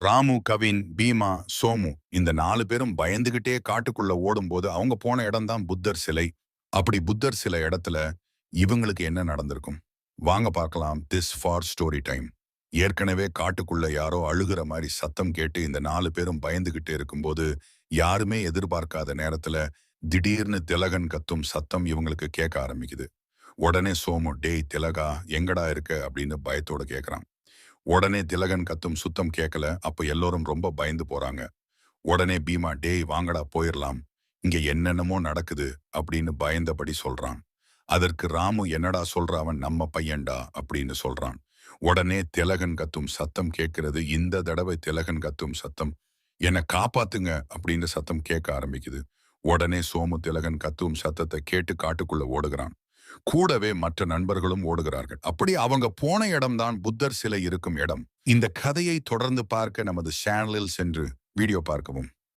ராமு கவின் பீமா சோமு இந்த நாலு பேரும் பயந்துகிட்டே காட்டுக்குள்ள ஓடும்போது அவங்க போன இடம்தான் புத்தர் சிலை. அப்படி புத்தர் சில இடத்துல இவங்களுக்கு என்ன நடந்திருக்கும்? வாங்க பார்க்கலாம் திஸ் ஃபார் ஸ்டோரி டைம் ஏற்கனவே காட்டுக்குள்ள யாரோ அழுகிற மாதிரி சத்தம் கேட்டு இந்த நாலு பேரும் பயந்துகிட்டு இருக்கும்போது யாருமே எதிர்பார்க்காத நேரத்துல திடீர்னு திலகன் கத்தும் சத்தம் இவங்களுக்கு கேட்க ஆரம்பிக்குது. உடனே சோமு டேய் திலகா எங்கடா இருக்க? அப்படின்னு பயத்தோட கேக்குறான். உடனே திலகன் கத்தும் சுத்தம் கேட்கல அப்ப எல்லோரும் ரொம்ப பயந்து போறாங்க. உடனே பீமா டேய் வாங்கடா போயிரலாம். இங்க என்னென்னமோ நடக்குது அப்படின்னு பயந்தபடி சொல்றான். அதற்கு ராமு என்னடா சொல்ற? அவன் நம்ம பையன்டா அப்படின்னு சொல்றான். உடனே திலகன் கத்தும் சத்தம் கேட்கிறது. இந்த தடவை திலகன் கத்தும் சத்தம் என்னை காப்பாத்துங்க அப்படின்னு சத்தம் கேட்க ஆரம்பிக்குது. உடனே சோமு திலகன் கத்தும் சத்தத்தை கேட்டு காட்டுக்குள்ள ஓடுகிறான். கூடவே மற்ற நண்பர்களும் ஓடுகிறார்கள். அப்படி அவங்க போன இடம்தான் புத்தர் சிலை இருக்கும் இடம். இந்த கதையை தொடர்ந்து பார்க்க நமது சேனலில் சென்று வீடியோ பார்க்கவும்.